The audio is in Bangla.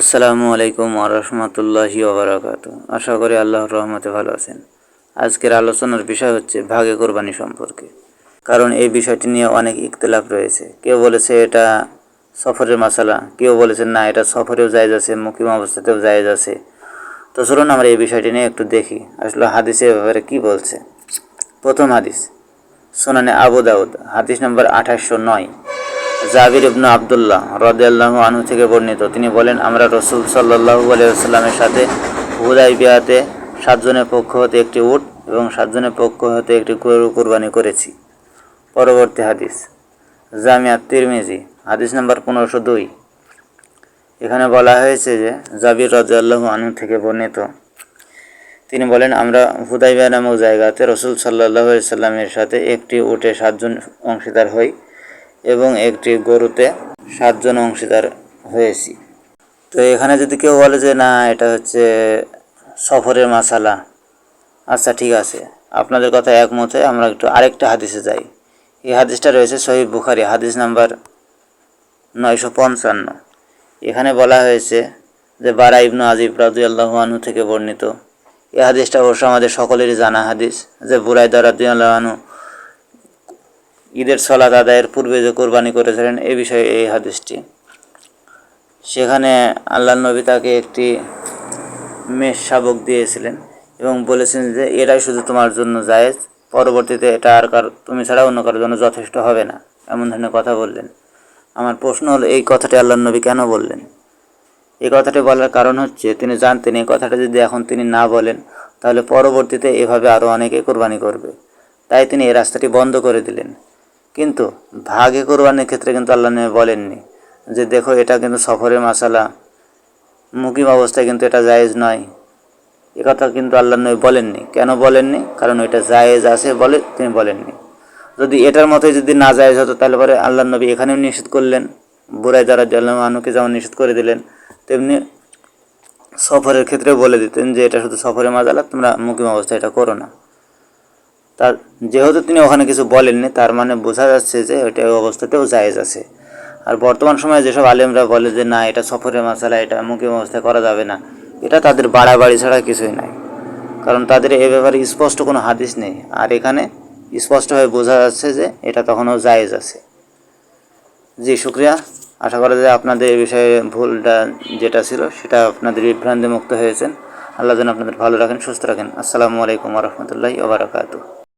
আসসালামু আলাইকুম আরহামতুল্লাহি ওবরাকাত আশা করি আল্লাহর রহমতে ভালো আছেন। আজকের আলোচনার বিষয় হচ্ছে ভাগে কোরবানি সম্পর্কে। কারণ এই বিষয়টি নিয়ে অনেক ইখতলাফ রয়েছে। কেউ বলেছে এটা সফরের মশালা কেউ বলেছে না, এটা সফরেও জায়েজ আছে, মুকিম অবস্থাতেও জায়েজ আছে। তো চলুন আমরা এই বিষয়টি নিয়ে একটু দেখি, আসলে হাদিসের ব্যাপারে কি বলছে। প্রথম হাদিস, সোনানে আবু দাউদ, হাদিস নম্বর আঠাশশো নয়। জাবির ইবনু আবদুল্লাহ রদিয়াল্লাহু আনহু থেকে বর্ণিত। তিনি বলেন, আমরা রসুল সাল্লাহু আলাইসাল্লামের সাথে হুদাই বিয়াতে সাতজনের পক্ষ হতে একটি উট এবং সাতজনের পক্ষ হতে একটি গরু কোরবানি করেছি। পরবর্তী হাদিস জামিয়া তিরমিজি হাদিস নাম্বার পনেরোশো দুই। এখানে বলা হয়েছে যে, জাবির রাজু আনহু থেকে বর্ণিত। তিনি বলেন, আমরা হুদাইবিয়া নামক জায়গাতে রসুল সাল্লাহ সাল্লামের সাথে একটি উটে সাতজন অংশীদার হই। এবং একটি গরুতে সাতজন অংশীদার হয়েছি। তো এখানে যদি কেউ বলে যে, না, এটা হচ্ছে সফরের মাসালা। আচ্ছা ঠিক আছে। আপনাদের কথা একমত হয়ে আমরা একটু আরেকটা হাদিসে যাই। এই হাদিসটা রয়েছে শহীদ বুখারি, হাদিস নাম্বার নয়শো পঞ্চান্ন। এখানে বলা হয়েছে যে, বারা ইবনু আজিব রাজু আনহু থেকে বর্ণিত। এই হাদিসটা অবশ্য আমাদের সকলেরই জানা হাদিস। যে বুরাইদা রাজু আনহু ঈদের সলাদ আদায়ের পূর্বে যে কোরবানি করেছিলেন এ বিষয়ে এই হাদিসটি। সেখানে আল্লাহ নবী তাকে একটি মেষ শাবক দিয়েছিলেন এবং বলেছেন যে, এটাই শুধু তোমার জন্য জায়েজ, পরবর্তীতে এটা আর কার, তুমি ছাড়া অন্য কারোর জন্য যথেষ্ট হবে না। এমন ধরনের কথা বললেন। আমার প্রশ্ন হলো, এই কথাটি আল্লাহ নবী কেন বললেন? এই কথাটি বলার কারণ হচ্ছে, তিনি জানতেন এই কথাটা যদি এখন তিনি না বলেন, তাহলে পরবর্তীতে এভাবে আরও অনেকে কোরবানি করবে। তাই তিনি এই রাস্তাটি বন্ধ করে দিলেন। কিন্তু ভাগে কোরবানির ক্ষেত্রে কিন্তু আল্লাহ নবী বলেননি যে দেখো এটা কিন্তু সফরের মশালা মুকিম অবস্থায় কিন্তু এটা জায়েজ নয়। এ কথা কিন্তু আল্লাহ নবী বলেননি। কেন বলেননি? কারণ ওইটা জায়েজ আছে বলে তিনি বলেননি। যদি এটার মতোই যদি না জায়েজ হতো, তাহলে পরে আল্লাহ নবী এখানেও নিষেধ করলেন। বুড়াই দ্বারা আনুকে যেমন নিষেধ করে দিলেন, তেমনি সফরের ক্ষেত্রেও বলে দিতেন যে এটা শুধু সফরের মাজালা তোমরা মুকিম অবস্থায় এটা করো না। তার যেহেতু তিনি ওখানে কিছু বলেননি, তার মানে বোঝা যাচ্ছে যে ওইটা ওই অবস্থাতেও জায়েজ আছে। আর বর্তমান সময়ে যেসব আলেমরা বলে যে, না, এটা সফরের মশালা এটা মুখে অবস্থায় করা যাবে না, এটা তাদের বাড়াবাড়ি ছাড়া কিছুই নাই। কারণ তাদের এ ব্যাপারে স্পষ্ট কোনো হাদিস নেই। আর এখানে স্পষ্টভাবে বোঝা যাচ্ছে যে, এটা তখনও জায়েজ আছে। জি, শুক্রিয়া। আশা করা যায় আপনাদের এই বিষয়ে ভুলটা যেটা ছিল, সেটা আপনাদের বিভ্রান্তি মুক্ত হয়েছেন। আল্লাহ যেন আপনাদের ভালো রাখেন, সুস্থ রাখেন। আসসালামু আলাইকুম রহমতুল্লাহি ওবরাকাতু